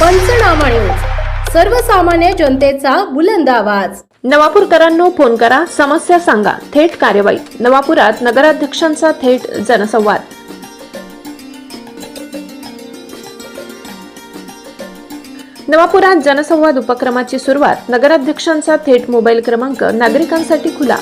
पंचनामा न्यूज. सर्वसामान्य जनतेचा बुलंद आवाज. नवापूरकरांनो फोन करा. समस्या सांगा. थेट कार्यवाही. नवापुरात नगराध्यक्षांचा थेट जनसंवाद. नवापुरात जनसंवाद उपक्रमाची सुरुवात. नगराध्यक्षांचा थेट मोबाईल क्रमांक नागरिकांसाठी खुला.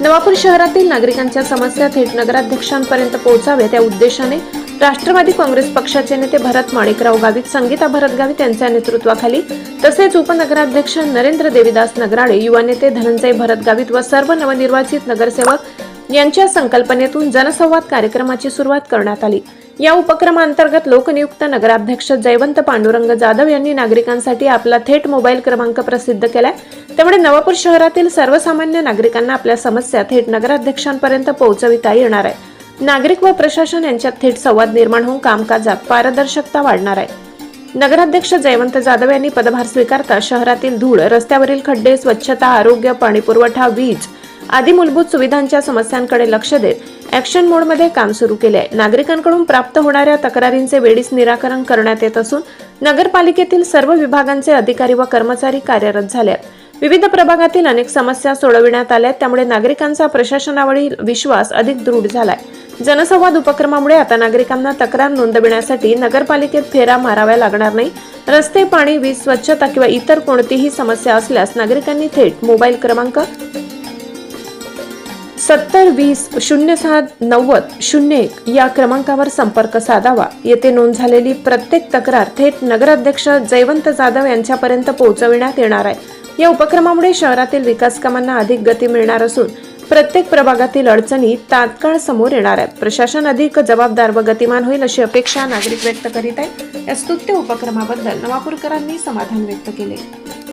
नवापूर शहरातील नागरिकांच्या समस्या थेट नगराध्यक्षांपर्यंत पोहोचाव्यात. या उद्देशाने राष्ट्रवादी काँग्रेस पक्षाचे नेते भरत माणिकराव गावित संगीता भरत गावित यांच्या नेतृत्वाखाली तसेच उपनगराध्यक्ष नरेंद्र देवीदास नगराळे युवा नेते धनंजय भरत गावित व सर्व नवनिर्वाचित नगरसेवक यांच्या संकल्पनेतून जनसंवाद कार्यक्रमाची सुरुवात करण्यात आली. या उपक्रमांतर्गत लोकनियुक्त नगराध्यक्ष जयवंत पांडुरंग जाधव यांनी नागरिकांसाठी आपला थेट मोबाईल क्रमांक प्रसिद्ध केलाय. त्यामुळे नवापूर शहरातील सर्वसामान्य नागरिकांना आपल्या समस्या थेट नगराध्यक्षांपर्यंत पोहोचविता येणार आहे. नागरिक व प्रशासन यांच्यात थेट संवाद निर्माण होऊन कामकाजात पारदर्शकता वाढणार आहे. नगराध्यक्ष जयवंत जाधव यांनी पदभार स्वीकारता शहरातील धूळ रस्त्यावरील खड्डे स्वच्छता आरोग्य पाणीपुरवठा वीज आदी मूलभूत सुविधांच्या समस्यांकडे लक्ष देत ऍक्शन मोडमध्ये काम सुरू केले आहे नागरिकांकडून प्राप्त होणाऱ्या तक्रारींचे वेळीच निराकरण करण्यात येत असून नगरपालिकेतील सर्व विभागांचे अधिकारी व कर्मचारी कार्यरत झाले आहेत विविध प्रभागातील अनेक समस्या सोडविण्यात आल्या आहेत, त्यामुळे नागरिकांचा प्रशासनावरील विश्वास अधिक दृढ झालाय. जनसंवाद उपक्रमामुळे आता नागरिकांना तक्रार नोंदविण्यासाठी नगरपालिकेत फेरा माराव्या लागणार नाही. रस्ते पाणी वीज स्वच्छता किंवा इतर कोणतीही समस्या असल्यास नागरिकांनी थेट मोबाईल क्रमांक सत्तर वीस शून्य सात नव्वद शून्य एक या क्रमांकावर संपर्क साधावा. येथे नोंद झालेली प्रत्येक तक्रार थेट नगराध्यक्ष जयवंत जाधव यांच्यापर्यंत पोहोचविण्यात येणार आहे. या उपक्रमामुळे शहरातील विकास कामांना अधिक गती मिळणार असून प्रत्येक प्रभागातील अडचणी तात्काळ समोर येणार आहेत. प्रशासन अधिक जबाबदार व गतिमान होईल अशी अपेक्षा नागरिक व्यक्त करीत आहे या स्तुत्य उपक्रमाबद्दल नवापूरकरांनी समाधान व्यक्त केले.